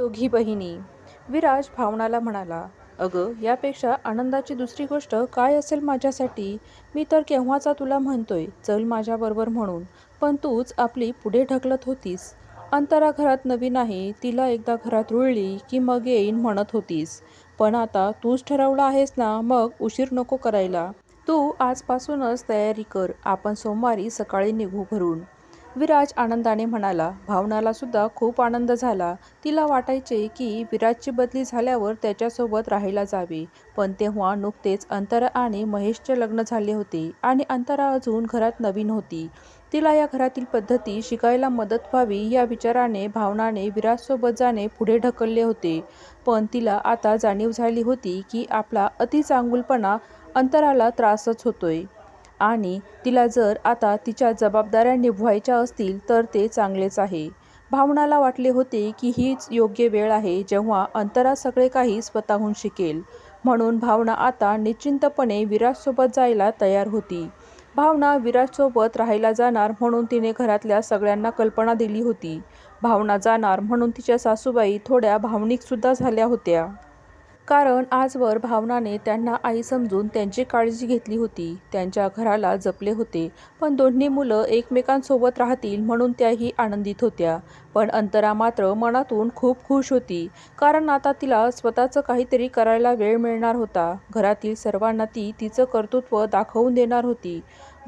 दोघी बहिणी. विराज भावनाला म्हणाला अगं यापेक्षा आनंदाची दुसरी गोष्ट काय असेल माझ्यासाठी? मी तर केव्हाचा तुला म्हणतोय चल माझ्याबरोबर म्हणून. पण तूच आपली पुढे ढकलत होतीस. अंतरा घरात नवीन आहे तिला एकदा घरात रुळली की मग येईन म्हणत होतीस. पण आता तूच ठरवलं आहेस ना मग उशीर नको करायला. तू आजपासूनच तयारी कर आपण सोमवारी सकाळी निघू घरून. विराज आनंदाने म्हणाला भावनाला सुद्धा खूप आनंद झाला. तिला वाटायचे की विराजची बदली झाल्यावर त्याच्यासोबत राहायला जावे. पण तेव्हा नुकतेच अंतरा आणि महेशचे लग्न झाले होते आणि अंतरा अजून घरात नवीन होती. तिला या घरातील पद्धती शिकायला मदत व्हावी या विचाराने भावनाने विराजसोबत जाणे पुढे ढकलले होते. पण तिला आता जाणीव झाली होती की आपला अतिचांगुलपणा अंतराला त्रासच होतोय. आणि तिला जर आता तिच्या जबाबदाऱ्या निभवायच्या असतील तर ते चांगलेच आहे. भावनाला वाटले होते की हीच योग्य वेळ आहे जेव्हा अंतरा सगळे काही स्वतःहून शिकेल. म्हणून भावना आता निश्चिंतपणे विराजसोबत जायला तयार होती. भावना विराजसोबत राहायला जाणार म्हणून तिने घरातल्या सगळ्यांना कल्पना दिली होती. भावना जाणार म्हणून तिच्या सासूबाई थोड्या भावनिकसुद्धा झाल्या होत्या. कारण आजवर भावनाने त्यांना आई समजून त्यांची काळजी घेतली होती. त्यांच्या घराला जपले होते. पण दोन्ही मुलं एकमेकांसोबत राहतील म्हणून त्याही आनंदित होत्या. पण अंतरा मात्र मनातून खूप खुश होती. कारण आता तिला स्वतःचं काहीतरी करायला वेळ मिळणार होता. घरातील सर्वांना ती तिचं कर्तृत्व दाखवून देणार होती.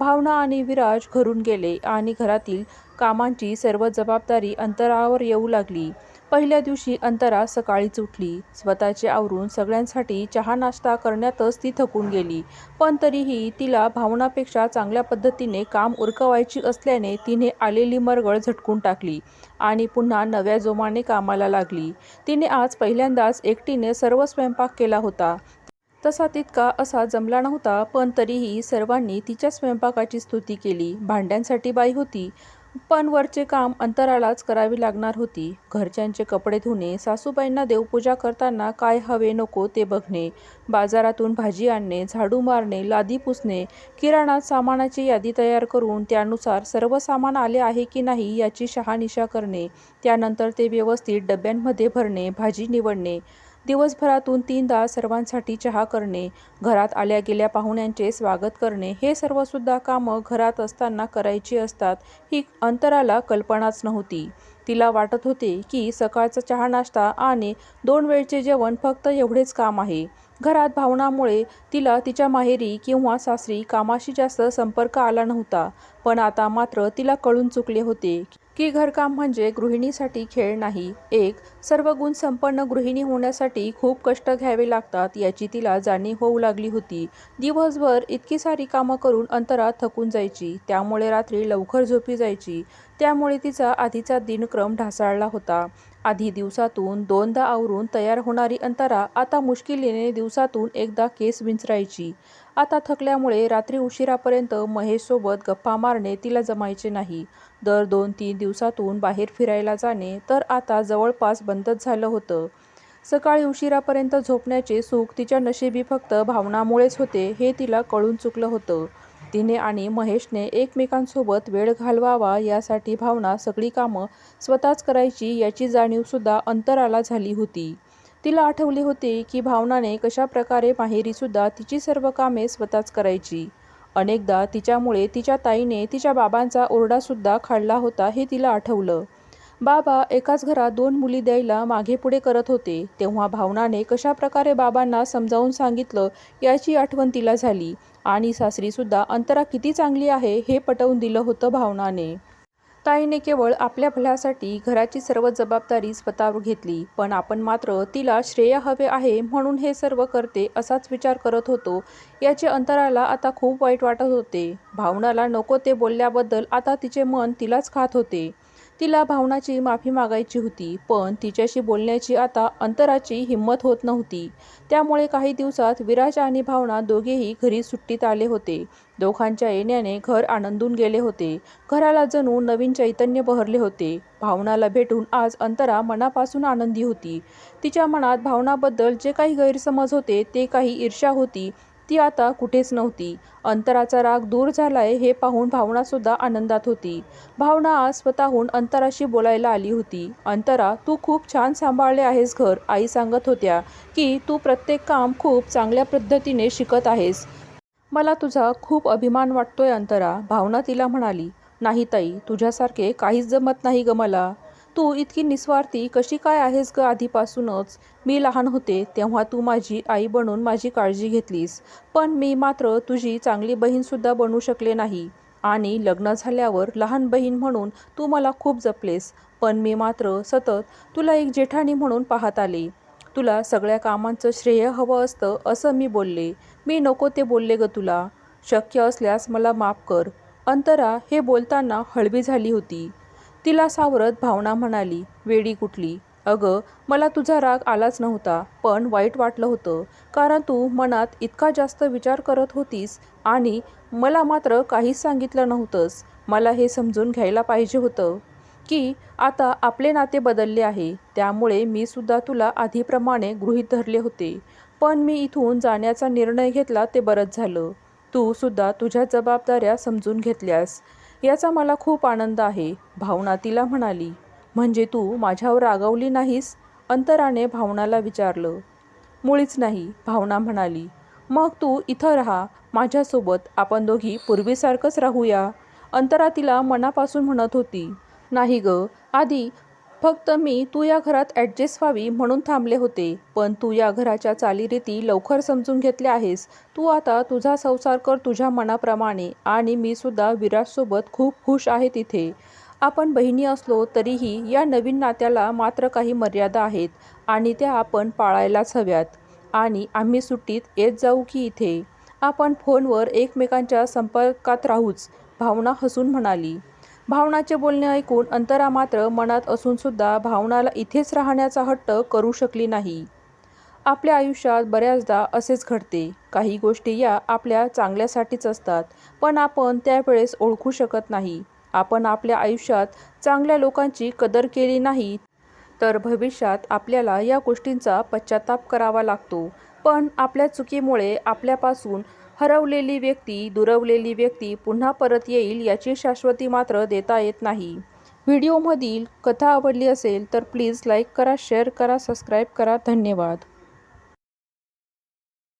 भावना आणि विराज घरून गेले आणि घरातील कामांची सर्व जबाबदारी अंतरावर येऊ लागली. पहिल्या दिवशी अंतरा सकाळीच उठली. स्वतःचे आवरून सगळ्यांसाठी चहा नाश्ता करण्यातच ती थकून गेली. पण तरीही तिला भावनापेक्षा चांगल्या पद्धतीने काम उरकवायची असल्याने तिने आलेली मरगळ झटकून टाकली आणि पुन्हा नव्या जोमाने कामाला लागली. तिने आज पहिल्यांदाच एकटीने सर्व स्वयंपाक केला होता. तसा तितका असा जमला नव्हता पण तरीही सर्वांनी तिच्या स्वयंपाकाची स्तुती केली. भांड्यांसाठी बाई होती पण वरचे काम अंतरालाच करावी लागणार होती. घरच्यांचे कपडे धुणे सासूबाईंना देवपूजा करताना काय हवे नको ते बघणे बाजारातून भाजी आणणे झाडू मारणे लादी पुसणे किराणा सामानाची यादी तयार करून त्यानुसार सर्व सामान आले आहे की नाही याची शहानिशा करणे त्यानंतर ते व्यवस्थित डब्यांमध्ये भरणे भाजी निवडणे दिवसभरातून तीनदा सर्वांसाठी चहा करणे घरात आल्या गेल्या पाहुण्यांचे स्वागत करणे हे सर्वसुद्धा कामं घरात असताना करायची असतात ही अंतराला कल्पनाच नव्हती. तिला वाटत होते की सकाळचा चहा नाश्ता आणि दोन वेळचे जेवण फक्त एवढेच काम आहे. घरात भावनामुळे तिला तिच्या माहेरी किंवा सासरी कामाशी जास्त संपर्क आला नव्हता पण आता मात्र तिला कळून चुकले होते. की घरकाम म्हणजे गृहिणीसाठी खेळ नाही एक सर्व गुण संपन्न गृहिणी होण्यासाठी खूप कष्ट घ्यावे लागतात याची तिला जाणीव होऊ लागली होती. दिवसभर इतकी सारी कामं करून अंतरात थकून जायची त्यामुळे रात्री लवकर झोपी जायची त्यामुळे तिचा आधीचा दिनक्रम ढासाळला होता. आधी दिवसातून दोनदा आवरून तयार होणारी अंतरा आता मुश्किलीने दिवसातून एकदा केस विंचरायची. आता थकल्यामुळे रात्री उशिरापर्यंत महेशसोबत गप्पा मारणे तिला जमायचे नाही. दर दोन तीन दिवसातून बाहेर फिरायला जाणे तर आता जवळपास बंदच झालं होतं. सकाळी उशिरापर्यंत झोपण्याचे सुख तिच्या नशिबी फक्त भावनामुळेच होते हे तिला कळून चुकलं होतं. तिने आणि महेशने एकमेकांसोबत वेळ घालवावा यासाठी भावना सगळी कामं स्वतःच करायची याची जाणीवसुद्धा अंतराला झाली होती. तिला आठवले होते की भावनाने कशा प्रकारे माहेरीसुद्धा तिची सर्व कामे स्वतःच करायची. अनेकदा तिच्यामुळे तिच्या ताईने तिच्या बाबांचा ओरडासुद्धा खाल्ला होता हे तिला आठवलं. बाबा एकाच घरात दोन मुली द्यायला मागेपुढे करत होते. तेव्हा भावनाने कशा प्रकारे बाबांना समजावून सांगितलं याची आठवण तिला झाली. आणि सासरीसुद्धा अंतरा किती चांगली आहे हे पटवून दिलं होतं भावनाने. ताईने केवळ आपल्या भल्यासाठी घराची सर्व जबाबदारी स्वतःवर घेतली. पण आपण मात्र तिला श्रेय हवे आहे म्हणून हे सर्व करते असाच विचार करत होतो. याचे अंतराला आता खूप वाईट वाटत होते. भावनाला नको ते बोलल्याबद्दल आता तिचे मन तिलाच खात होते. तिला भावनाची माफी मागायची होती पण तिच्याशी बोलण्याची आता अंतराची हिंमत होत नव्हती. त्यामुळे काही दिवसात विराज आणि भावना दोघेही घरी सुट्टीत आले होते. दोघांच्या येण्याने घर आनंदून गेले होते. घराला जणू नवीन चैतन्य बहरले होते. भावनाला भेटून आज अंतरा मनापासून आनंदी होती. तिच्या मनात भावनाबद्दल जे काही गैरसमज होते ते काही ईर्ष्या होती ती आता कुठेच नव्हती. अंतराचा राग दूर झालाय हे पाहून भावनासुद्धा आनंदात होती. भावना आज स्वतःहून अंतराशी बोलायला आली होती. अंतरा तू खूप छान सांभाळले आहेस घर आई सांगत होत्या की तू प्रत्येक काम खूप चांगल्या पद्धतीने शिकत आहेस. मला तुझा खूप अभिमान वाटतोय अंतरा भावना तिला म्हणाली. नाही ताई तुझ्यासारखे काहीच जमत नाही ग मला. तू इतकी निस्वार्थी कशी काय आहेस ग आधीपासूनच? मी लहान होते तेव्हा तू माझी आई बनून माझी काळजी घेतलीस. पण मी मात्र तुझी चांगली बहीणसुद्धा बनू शकले नाही. आणि लग्न झाल्यावर लहान बहीण म्हणून तू मला खूप जपलेस. पण मी मात्र सतत तुला एक जेठाणी म्हणून पाहत आले. तुला सगळ्या कामांचं श्रेय हवं असतं असं मी बोलले. मी नको ते बोलले ग तुला. शक्य असल्यास मला माफ कर. अंतरा हे बोलताना हळवी झाली होती. तिला सावरत भावना म्हणाली वेडी कुठली? अगं मला तुझा राग आलाच नव्हता पण वाईट वाटलं होतं कारण तू मनात इतका जास्त विचार करत होतीस आणि मला मात्र काहीच सांगितलं नव्हतंस. मला हे समजून घ्यायला पाहिजे होतं की आता आपले नाते बदलले आहे. त्यामुळे मी सुद्धा तुला आधीप्रमाणे गृहीत धरले होते. पण मी इथून जाण्याचा निर्णय घेतला ते बरंच झालं. तू सुद्धा तुझ्या जबाबदाऱ्या समजून घेतल्यास. याचा मला खूप आनंद आहे. भावना तिला म्हणाली म्हणजे तू माझ्यावर रागवली नाहीस? अंतराने भावनाला विचारलं. मुळीच नाही भावना म्हणाली. मग तू इथं राहा. माझ्यासोबत आपण दोघी पूर्वीसारखंच राहूया. अंतरा तिला मनापासून म्हणत होती. नाही ग. आधी फक्त मी तू या घरात ॲडजस्ट व्हावी म्हणून थांबले होते. पण तू या घराच्या चालीरीती लवकर समजून घेतल्या आहेस. तू आता तुझा संसार कर तुझ्या मनाप्रमाणे आणि मी सुद्धा विराटसोबत खूप खुश आहे तिथे. आपण बहिणी असलो तरीही या नवीन नात्याला मात्र काही मर्यादा आहेत आणि त्या आपण पाळायलाच हव्यात. आणि आम्ही सुट्टीत येत जाऊ की इथे? आपण फोनवर एकमेकांच्या संपर्कात राहूच भावना हसून म्हणाली. भावनाचे बोलणे ऐकून अंतरा मात्र मनात असूनसुद्धा भावनाला इथेच राहण्याचा हट्ट करू शकली नाही. आपल्या आयुष्यात बऱ्याचदा असेच घडते. काही गोष्टी या आपल्या चांगल्यासाठीच असतात पण आपण त्यावेळेस ओळखू शकत नाही. आपण आपल्या आयुष्यात चांगल्या लोकांची कदर केली नाही तर भविष्यात आपल्याला या गोष्टींचा पश्चाताप करावा लागतो. पण आपल्या चुकीमुळे आपल्यापासून हरवलेली व्यक्ती दुरवलेली व्यक्ती पुन्हा परत येईल याची शाश्वती मात्र देता येत नाही. व्हिडिओमधील कथा आवडली असेल तर प्लीज लाईक करा शेअर करा सबस्क्राईब करा. धन्यवाद.